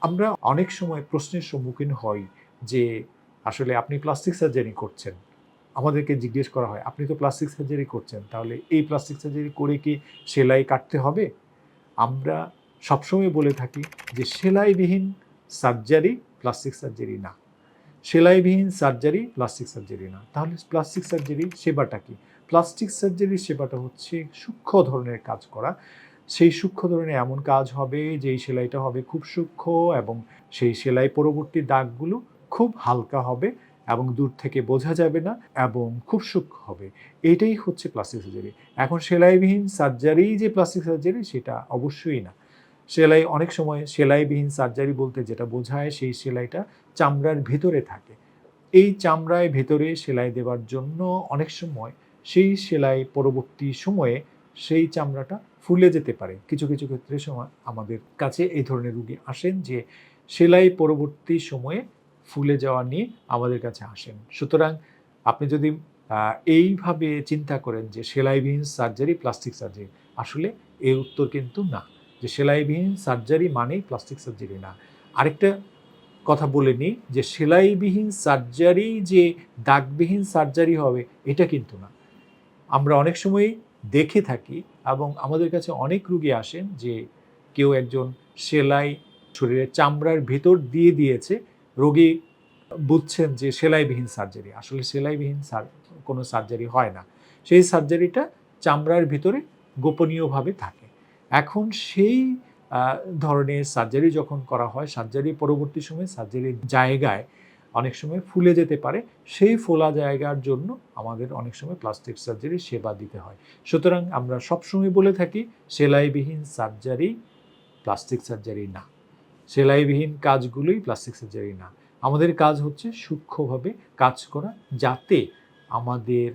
আমরা অনেক সময় প্রশ্নের সম্মুখীন হই যে, আসলে আপনি প্লাস্টিক সার্জারি করছেন। আমাদেরকে জিজ্ঞেস করা হয়, আপনি তো প্লাস্টিক সার্জারি করছেন, তাহলে এই প্লাস্টিক সার্জারি করে কি সেলাই কাটতে হবে? আমরা সবসময় বলে থাকি যে, সেলাইবিহীন সার্জারি প্লাস্টিক সার্জারি না। সেলাইবিহীন সার্জারি প্লাস্টিক সার্জারি না। তাহলে প্লাস্টিক সার্জারির সেবাটা কি? প্লাস্টিক সার্জারির সেবাটা হচ্ছে সূক্ষ্ম ধরনের কাজ করা। সেই সূক্ষ্ম ধরনের এমন কাজ হবে, যেই সেলাইটা হবে খুব সূক্ষ্ম এবং সেই সেলাই পরবর্তী দাগগুলো খুব হালকা হবে এবং দূর থেকে বোঝা যাবে না এবং খুব সূক্ষ্ম হবে। এটাই হচ্ছে প্লাস্টিক সার্জারি এখন সেলাইবিহীন সার্জারি যে প্লাস্টিক সার্জারি সেটা অবশ্যই না। সেলাই অনেক সময় সেলাইবিহীন সার্জারি বলতে যেটা বোঝায়, সেই সেলাইটা চামড়ার ভেতরে থাকে। এই চামড়ায় ভেতরে সেলাই দেওয়ার জন্য অনেক সময় সেই সেলাই পরবর্তী সময়ে সেই চামড়াটা ফুলে যেতে পারে। কিছু কিছু ক্ষেত্রে সময় আমাদের কাছে এই ধরনের রুগী আসেন যে সেলাই পরবর্তী সময়ে ফুলে যাওয়া নিয়ে আমাদের কাছে আসেন। সুতরাং আপনি যদি এইভাবে চিন্তা করেন যে সেলাইবিহীন সার্জারি, প্লাস্টিক সার্জারি, আসলে এর উত্তর কিন্তু না। যে সেলাইবিহীন সার্জারি মানেই প্লাস্টিক সার্জারি না। আরেকটা কথা বলে নিই যে সেলাইবিহীন সার্জারি যে দাগবিহীন সার্জারি হবে, এটা কিন্তু না। আমরা অনেক সময়ই দেখে থাকি এবং আমাদের কাছে অনেক রুগী আসেন যে কেউ একজন সেলাই শরীরের চামড়ার ভেতর দিয়ে দিয়েছে, রোগী বুঝছেন যে সেলাইবিহীন সার্জারি। আসলে সেলাইবিহীন কোনো সার্জারি হয় না। সেই সার্জারিটা চামড়ার ভিতরে গোপনীয়ভাবে থাকে। এখন সেই ধরনের সার্জারি যখন করা হয় সার্জারি পরবর্তী সময় সার্জারির জায়গায় অনেক সময় ফুলে যেতে পারে, সেই ফোলা জায়গার জন্য আমাদের অনেক সময় প্লাস্টিক সার্জারি সেবা দিতে হয়। সুতরাং আমরা সবসময় বলে থাকি, সেলাইবিহীন সার্জারি প্লাস্টিক সার্জারি না। সেলাইবিহীন কাজগুলোই প্লাস্টিক সার্জারি না। আমাদের কাজ হচ্ছে সূক্ষ্মভাবে কাজ করা যাতে আমাদের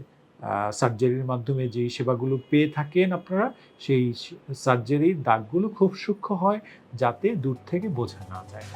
সার্জারির মাধ্যমে যেই সেবাগুলো পেয়ে থাকেন আপনারা, সেই সার্জারির দাগগুলো খুব সূক্ষ্ম হয় যাতে দূর থেকে বোঝা না যায়।